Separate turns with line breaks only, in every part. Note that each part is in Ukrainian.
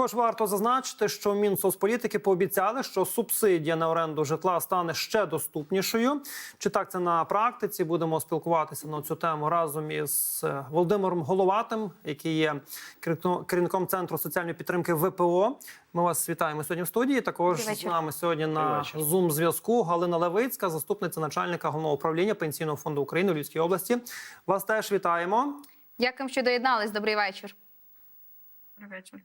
Також варто зазначити, що Мінсоцполітики пообіцяли, що субсидія на оренду житла стане ще доступнішою. Чи так це на практиці? Будемо спілкуватися на цю тему разом із е, Володимиром Головатим, який є керівником- центру соціальної підтримки ВПО. Ми вас вітаємо сьогодні в студії. Також з нами сьогодні на зум зв'язку Галина Левицька, заступниця начальника головного управління пенсійного фонду України у Львівській області. Вас теж вітаємо.
Дякуємо, що доєднались. Добрий вечір.
Добрий вечір.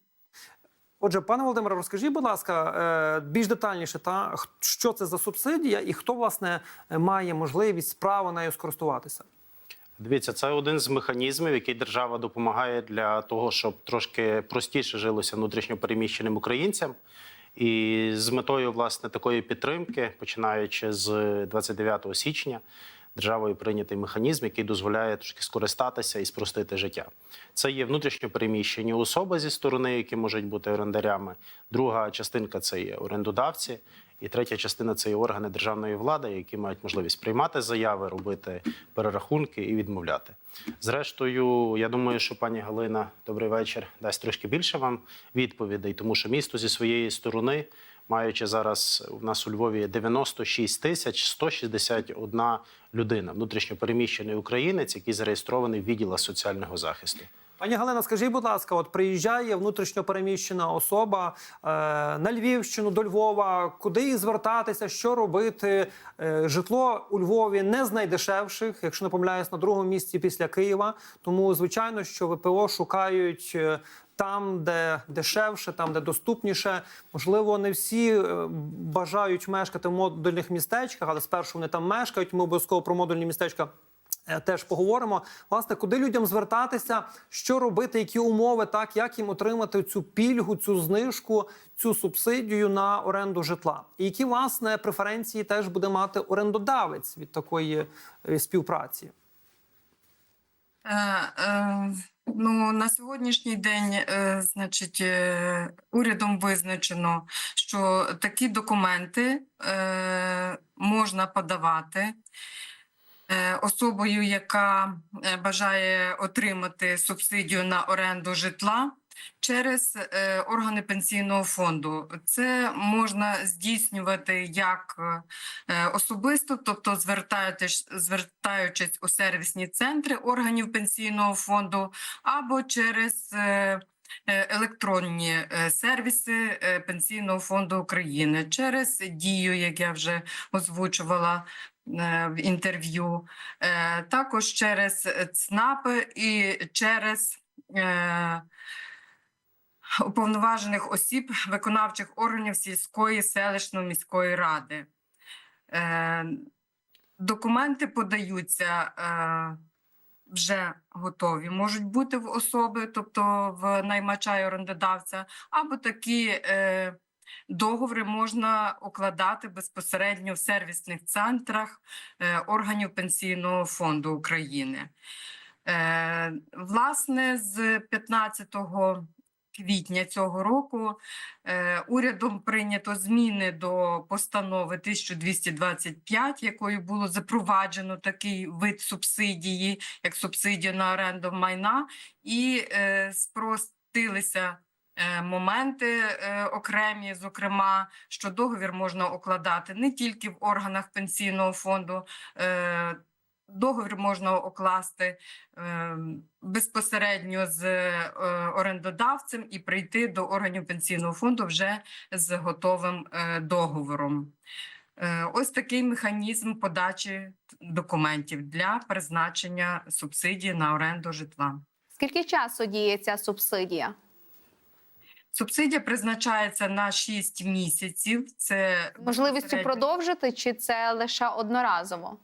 Отже, пане Володимире, розкажіть, будь ласка, е, більш детальніше, та що це за субсидія і хто власне має можливість право нею скористуватися?
Дивіться, це один з механізмів, який держава допомагає для того, щоб трошки простіше жилося внутрішньопереміщеним українцям. І з метою власне такої підтримки, починаючи з 29 січня, державою прийнятий механізм, який дозволяє трошки скористатися і спростити життя. Це є внутрішньопереміщені особи зі сторони, які можуть бути орендарями. Друга частинка це є орендодавці. І третя частина це є органи державної влади, які мають можливість приймати заяви, робити перерахунки і відмовляти. Зрештою, я думаю, що пані Галина, добрий вечір, дасть трошки більше вам відповідей, тому що місто зі своєї сторони, маючи зараз у нас у Львові 96 тисяч 161 людина, внутрішньопереміщений українець, який зареєстрований в відділах соціального захисту.
Пані Галина, скажіть, будь ласка, от приїжджає внутрішньо переміщена особа е, на Львівщину до Львова, куди їй звертатися, що робити? Е, житло у Львові не з найдешевших, якщо не помиляюсь, на другому місці після Києва. Тому звичайно, що ВПО шукають. Там, де дешевше, там, де доступніше, можливо, не всі е, бажають мешкати в модульних містечках, але спершу вони там мешкають. Ми обов'язково про модульні містечка Е, Теж поговоримо. Власне, куди людям звертатися, що робити, які умови, так як їм отримати цю пільгу, цю знижку, цю субсидію на оренду житла, і які власне преференції теж буде мати орендодавець від такої е, співпраці.
Е, е, ну, на сьогоднішній день, е, значить, е, урядом визначено, що такі документи е, можна подавати особою, яка бажає отримати субсидію на оренду житла. Через е, органи пенсійного фонду це можна здійснювати як е, особисто, тобто звертаючись, звертаючись у сервісні центри органів пенсійного фонду, або через е, електронні сервіси Пенсійного фонду України, через дію, як я вже озвучувала в інтерв'ю, також через ЦНАПи і через. Уповноважених осіб виконавчих органів сільської селищної міської ради. Е, документи подаються е, вже готові, можуть бути в особи, тобто в наймача і орендодавця, або такі е, договори можна укладати безпосередньо в сервісних центрах е, органів Пенсійного фонду України. Е, власне, з 15 квітня цього року е, урядом прийнято зміни до постанови 1225, якою було запроваджено такий вид субсидії, як субсидія на оренду майна, і е, спростилися. е, Моменти окремі, зокрема, що договір можна укладати не тільки в органах пенсійного фонду, договір можна укласти е, безпосередньо з е, орендодавцем і прийти до органів пенсійного фонду вже з готовим е, договором. Е, Ось такий механізм подачі документів для призначення субсидії на оренду житла.
Скільки часу діє ця субсидія?
Субсидія призначається на 6 місяців. Це
Можливістю
безпосередньо-
продовжити, чи це лише одноразово?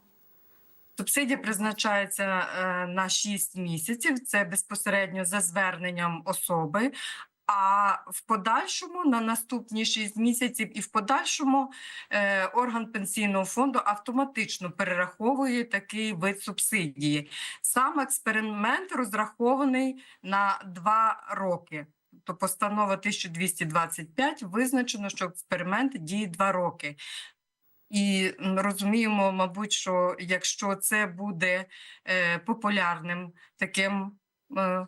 Субсидія призначається е, на 6 місяців. Це безпосередньо за зверненням особи. А в подальшому на наступні 6 місяців і в подальшому е, орган пенсійного фонду автоматично перераховує такий вид субсидії. Сам експеримент розрахований на 2 роки. Тобто постанова 1225 визначено, що експеримент діє 2 роки. І розуміємо, мабуть, що якщо це буде е, популярним таким е,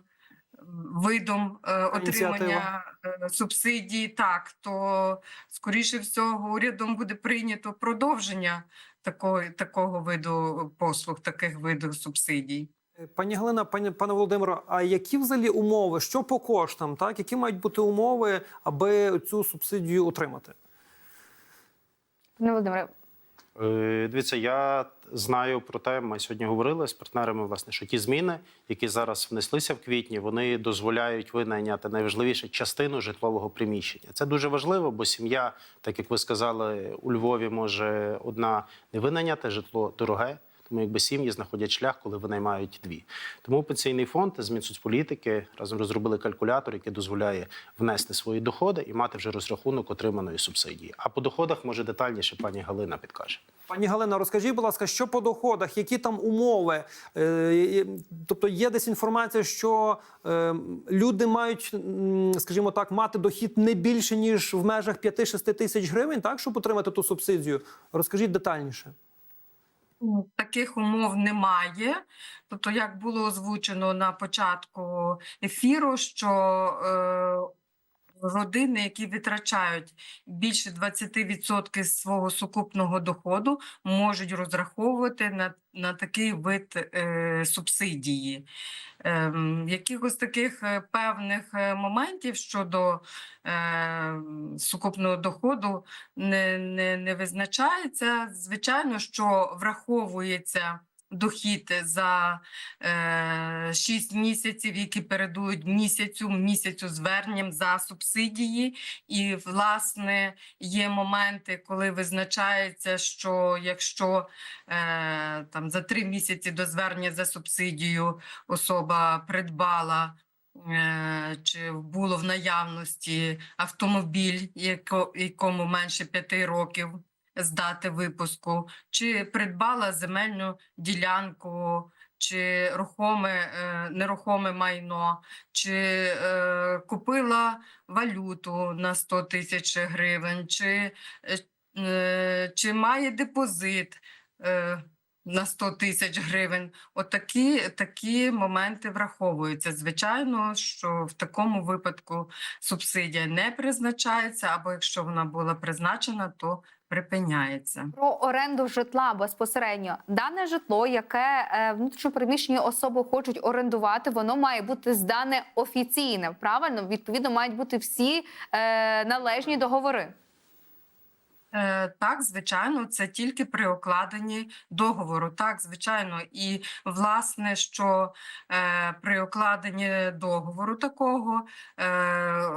видом е, отримання субсидій, так то скоріше всього урядом буде прийнято продовження такої такого виду послуг, таких видів субсидій.
Пані Галина, пані пане Володимиро, а які взагалі умови? Що по коштам? Так, які мають бути умови, аби цю субсидію отримати?
Пане Володимире,
Е, Дивіться, я знаю про те, ми сьогодні говорили з партнерами, власне, що ті зміни, які зараз внеслися в квітні, вони дозволяють винайняти найважливіше частину житлового приміщення. Це дуже важливо, бо сім'я, так як ви сказали, у Львові може одна не винайняти житло дороге. Тому якби сім'ї знаходять шлях, коли винаймають дві. Тому пенсійний фонд з Мінсоцполітики разом розробили калькулятор, який дозволяє внести свої доходи і мати вже розрахунок отриманої субсидії. А по доходах може детальніше пані Галина підкаже.
Пані Галина, розкажіть, будь ласка, що по доходах, які там умови? Е, тобто є десь інформація, що е, люди мають, скажімо так, мати дохід не більше ніж в межах 5-6 тисяч гривень, так, щоб отримати ту субсидію. Розкажіть детальніше.
Ну, Таких умов немає. Тобто, як було озвучено на початку ефіру, що е, родини, які витрачають більше 20% свого сукупного доходу, можуть розраховувати на, на такий вид е, субсидії. Ем, якихось таких е, певних е, моментів щодо е, сукупного доходу не, не, не визначається. Звичайно, що враховується дохід за е, 6 місяців, які передують місяцю, місяцю зверненням за субсидії. І, власне, є моменти, коли визначається, що якщо е, там за 3 місяці до звернення за субсидію особа придбала е, чи було в наявності автомобіль, якому менше 5 років з дати випуску, чи придбала земельну ділянку, чи рухоме, е, нерухоме майно, чи е, купила валюту на 100 тисяч гривень, чи, е, чи має депозит. е, На 100 тисяч гривень, отакі такі моменти враховуються. Звичайно, що в такому випадку субсидія не призначається, або якщо вона була призначена, то припиняється.
про оренду житла безпосередньо. Дане житло, яке е, внутрішньопереміщені особи хочуть орендувати, воно має бути здане офіційне. Правильно, відповідно, мають бути всі е, належні договори.
Е, Так, звичайно, це тільки при окладенні договору. Так, звичайно, і власне, що е, при окладенні договору такого е,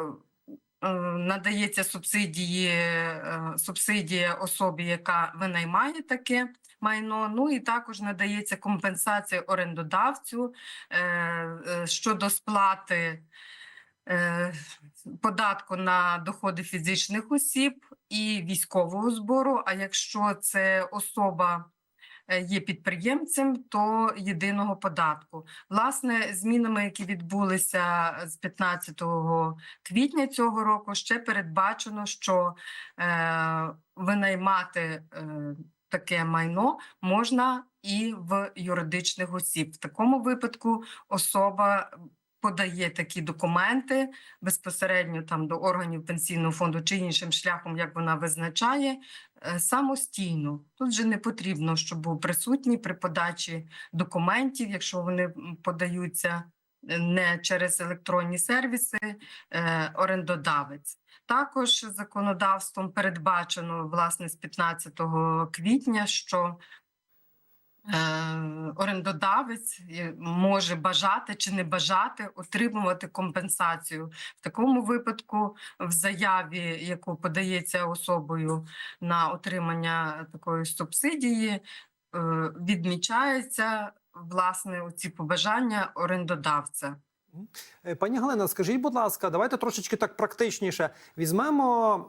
надається субсидії, е, субсидія особі, яка винаймає таке майно. Ну і також надається компенсація орендодавцю е, е, щодо сплати. е, Податку на доходи фізичних осіб і військового збору. А якщо це особа е, є підприємцем, то єдиного податку. Власне, змінами, які відбулися з 15 квітня цього року, ще передбачено, що е, винаймати е, таке майно можна і в юридичних осіб. В такому випадку особа подає такі документи безпосередньо там до органів пенсійного фонду чи іншим шляхом, як вона визначає, е, самостійно. Тут же не потрібно, щоб був присутній при подачі документів, якщо вони подаються е, не через електронні сервіси, е, орендодавець. Також законодавством передбачено власне з 15 квітня, що орендодавець е, може бажати чи не бажати отримувати компенсацію. В такому випадку, в заяві, яку подається особою на отримання такої субсидії, е, відмічається власне оці побажання орендодавця.
Е, Пані Галина, скажіть, будь ласка, давайте трошечки так практичніше. Візьмемо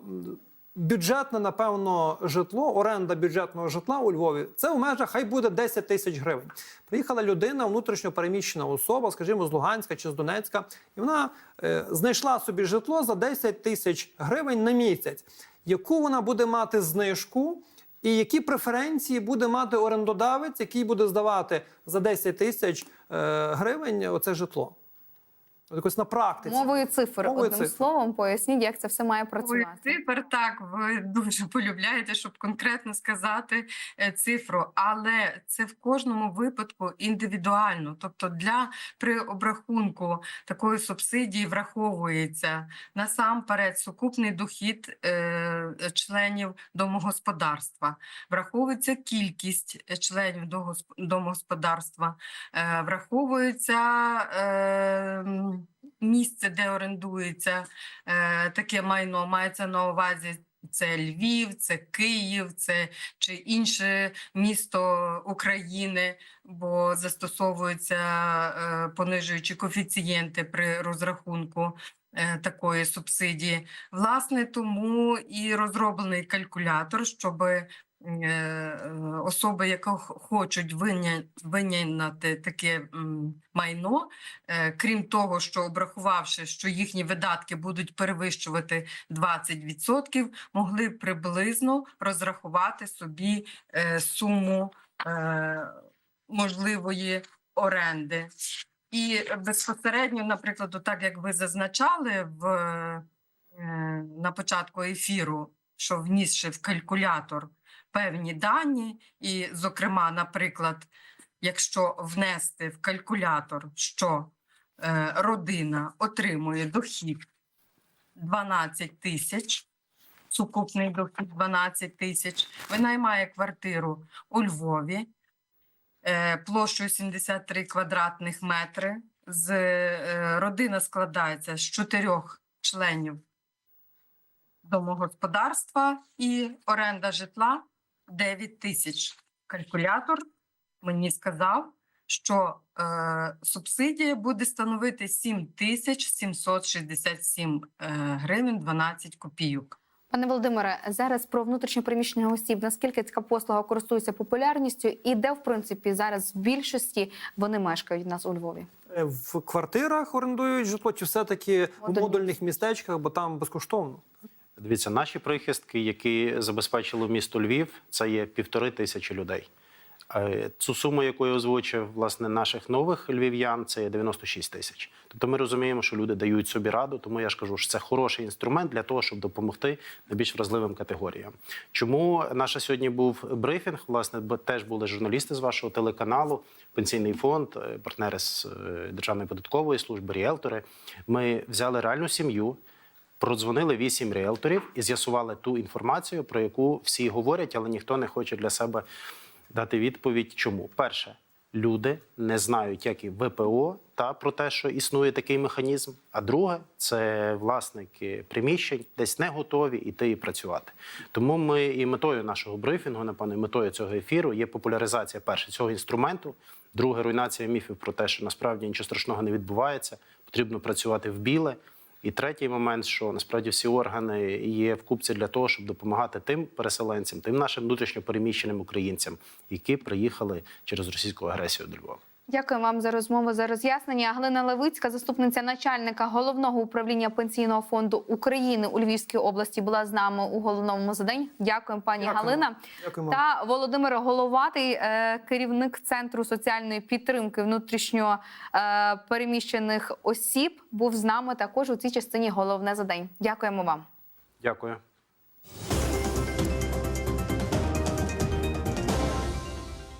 бюджетне, напевно, житло, оренда бюджетного житла у Львові. Це у межах хай буде 10 тисяч гривень. Приїхала людина, внутрішньо переміщена особа, скажімо, з Луганська чи з Донецька, і вона е, знайшла собі житло за 10 тисяч гривень на місяць. Яку вона буде мати знижку? І які преференції буде мати орендодавець, який буде здавати за 10 тисяч е, гривень оце житло? Якось на практиці.
Мовою цифр.
Мовою
Одним
цифр.
словом, поясніть, як це все має працювати.
Цифр так, ви дуже полюбляєте, щоб конкретно сказати е, цифру, але це в кожному випадку індивідуально. Тобто для при обрахунку такої субсидії враховується насамперед сукупний дохід е, членів домогосподарства, враховується кількість е, членів домогосподарства, е, враховується е, місце, де орендується е, таке майно мається на увазі. Це Львів, це Київ, це чи інше місто України, бо застосовуються е, понижуючі коефіцієнти при розрахунку е, такої субсидії. Власне, тому і розроблений калькулятор, щоб особи, які хочуть виня- винайняти таке майно, Е, Крім того, що обрахувавши, що їхні видатки будуть перевищувати 20%, могли приблизно розрахувати собі е, суму е, можливої оренди. І безпосередньо, наприклад, так як ви зазначали в, на початку ефіру, що внісши в калькулятор певні дані, і, зокрема, наприклад, якщо внести в калькулятор, що е, родина отримує дохід 12 тисяч, сукупний дохід 12 тисяч, винаймає квартиру у Львові е, площею 73 квадратних метри. З, е, родина складається з чотирьох членів домогосподарства і оренда житла 9 тисяч. Калькулятор мені сказав, що е, субсидія буде становити 7 тисяч 767 е, гривень 12 копійок.
Пане Володимире, зараз про внутрішньо переміщення осіб. Наскільки ця послуга користується популярністю, і де в принципі зараз в більшості вони мешкають у нас у Львові?
Е, В квартирах орендують житло, чи все-таки в модульних містечках, бо там безкоштовно.
Дивіться, наші прихистки, які забезпечило місто Львів, це є півтори тисячі людей. Е, Цю суму, яку я озвучив, власне, наших нових львів'ян, це є 96 тисяч. Тобто ми розуміємо, що люди дають собі раду, тому я ж кажу, що це хороший інструмент для того, щоб допомогти найбільш вразливим категоріям. Чому наш сьогодні був брифінг? Власне, бо теж були журналісти з вашого телеканалу, пенсійний фонд, е, партнери з е, Державної податкової служби, ріелтори. Ми взяли реальну сім'ю. Продзвонили вісім ріелторів і з'ясували ту інформацію, про яку всі говорять, але ніхто не хоче для себе дати відповідь. Чому? Перше, люди не знають, як і ВПО та про те, що існує такий механізм. А друге, це власники приміщень, десь не готові іти і працювати. Тому ми і метою нашого брифінгу, напевно, і метою цього ефіру є популяризація перше цього інструменту. Друге, руйнація міфів про те, що насправді нічого страшного не відбувається. Потрібно працювати в біле. І третій момент, що насправді всі органи є в купці для того, щоб допомагати тим переселенцям, тим нашим внутрішньо переміщеним українцям, які приїхали через російську агресію до Львова.
Дякую вам за розмову за роз'яснення. Галина Левицька, заступниця начальника головного управління пенсійного фонду України у Львівській області, була з нами у головному задень. Дякую, пані
Дякуємо.
Галина.
Дякуємо.
Та Володимир Головатий, е, керівник центру соціальної підтримки внутрішньо е, переміщених осіб, був з нами також у цій частині головне за день. Дякуємо вам.
Дякую.